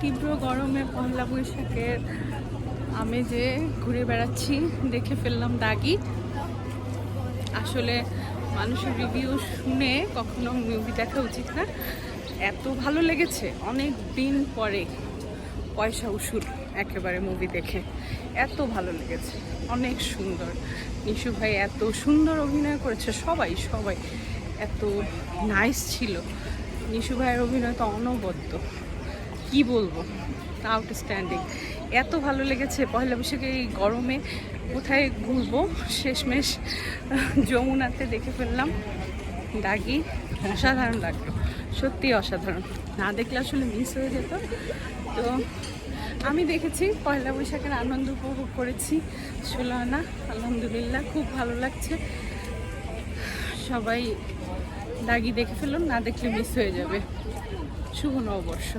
তীব্র গরমে পয়লা বৈশাখের আমি যে ঘুরে বেড়াচ্ছি, দেখে ফেললাম দাগি। আসলে মানুষের রিভিউ শুনে কখনো মুভি দেখা উচিত না। এত ভালো লেগেছে, অনেক দিন পরে পয়সা উসুল একেবারে মুভি দেখে। এত ভালো লেগেছে, অনেক সুন্দর। নিশু ভাই এত সুন্দর অভিনয় করেছে, সবাই সবাই। এত নাইস ছিল। নিশু ভাইয়ের অভিনয় তো অনবদ্য। কি বলব? আউটস্ট্যান্ডিং এত ভালো লেগেছে পয়লা বৈশাখে এই গরমে। কোথায় ঘুরবো? শেষমেশ যমুনাতে দেখে ফেললাম। দাগি, অসাধারণ লাগল। সত্যি অসাধারণ। না দেখলে আসলে মিস হয়ে যেত। তো আমি দেখেছি পয়লা বৈশাখের আনন্দ উপভোগ করেছি। ষোলো আনা আলহামদুলিল্লাহ, খুব ভালো লাগছে। সবাই দাগি দেখে ফেলুন, না দেখলে মিস হয়ে যাবে। শুভ নববর্ষ।